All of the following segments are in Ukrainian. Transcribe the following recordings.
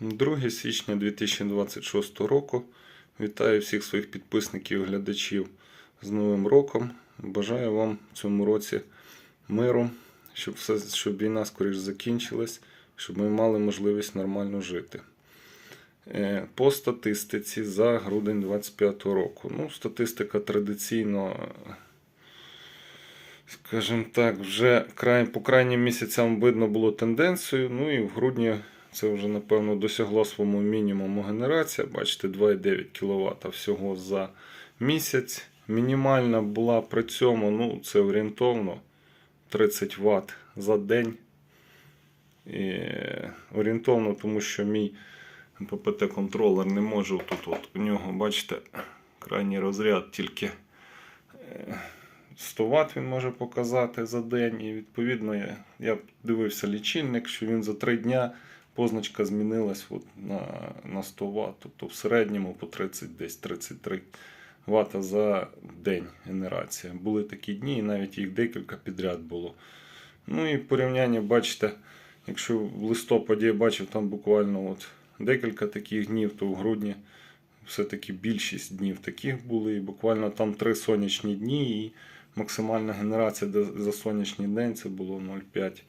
2 січня 2026 року. Вітаю всіх своїх підписників і глядачів з Новим роком. Бажаю вам в цьому році миру, щоб, все, щоб війна скоріш закінчилась, щоб ми мали можливість нормально жити. Е, По статистиці за грудень 2025 року. Ну, статистика традиційно, скажімо так, вже по крайнім місяцям видно було тенденцію. Ну і в грудні це вже, напевно, досягло своєму мінімуму генерація. Бачите, 2,9 кВт всього за місяць. Мінімальна була при цьому, ну, це орієнтовно 30 Вт за день. І орієнтовно, тому що мій ППТ-контролер не може тут от у нього, бачите, крайній розряд тільки е, 100 Вт він може показати за день. І відповідно я, я дивився лічильник, що він за 3 дня позначка змінилась от на, на 100 Вт. Тобто в середньому по 30, десь 33 Вт за день генерація. Були такі дні, і навіть їх декілька підряд було. Ну і порівняння, бачите, якщо в листопаді я бачив там буквально от декілька таких днів, то в грудні все-таки більшість днів таких були. І буквально там три сонячні дні, і максимальна генерація за сонячний день це було 0,5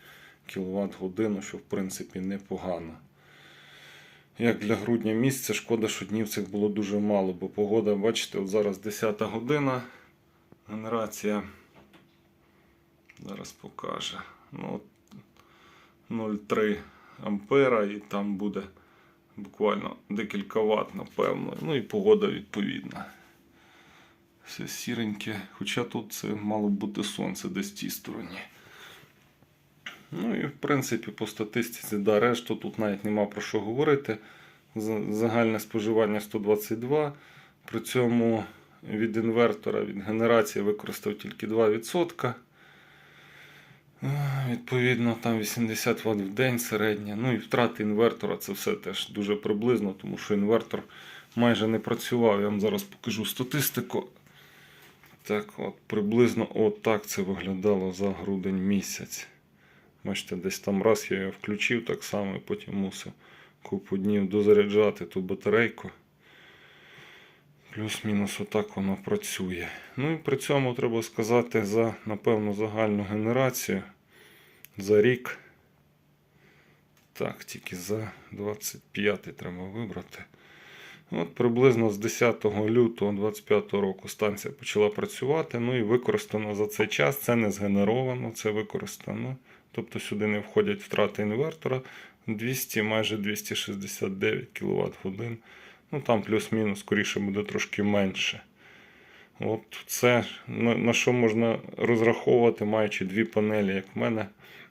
кВт годину, що в принципі непогано. Як для грудня місяця, шкода, що днів цих було дуже мало, бо погода, бачите, от зараз 10 година. Генерація зараз покаже. Ну, 0,3 ампера і там буде буквально декілька ватт, напевно. Ну і погода відповідна. Все сіреньке, хоча тут це мало бути сонце десь в тій стороні. Ну і в принципі по статистиці, да, решту тут навіть нема про що говорити. Загальне споживання 122. При цьому від інвертора, від генерації використав тільки 2%. Е, Відповідно, там 80 Вт в день середня. Ну і втрати інвертора це все теж дуже приблизно, тому що інвертор майже не працював. Я вам зараз покажу статистику. Так, от приблизно от це виглядало за грудень місяць. Бачите, десь там раз я його включив так само, і потім мусив купу днів дозаряджати ту батарейку. Плюс-мінус отак воно працює. Ну і при цьому треба сказати за, напевно, загальну генерацію за рік. Так, тільки за 25 треба вибрати. От приблизно з 10 лютого 25 року станція почала працювати. Ну і використано за цей час. Це не згенеровано, це використано. Тобто сюди не входять втрати інвертора 200, майже 269 кВт годин. Ну там плюс-мінус, скоріше буде трошки менше. От це на, на що можна розраховувати, маючи дві панелі, як в мене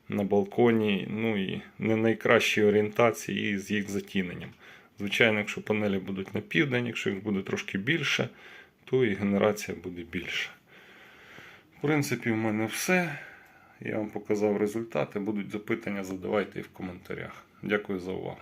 на балконі. Ну і не найкращі орієнтації з їх затіненням. Звичайно, якщо панелі будуть на південь, якщо їх буде трошки більше, то і генерація буде більша. В принципі, в мене все. Я вам показав результати. Будуть запитання, задавайте їх в коментарях. Дякую за увагу.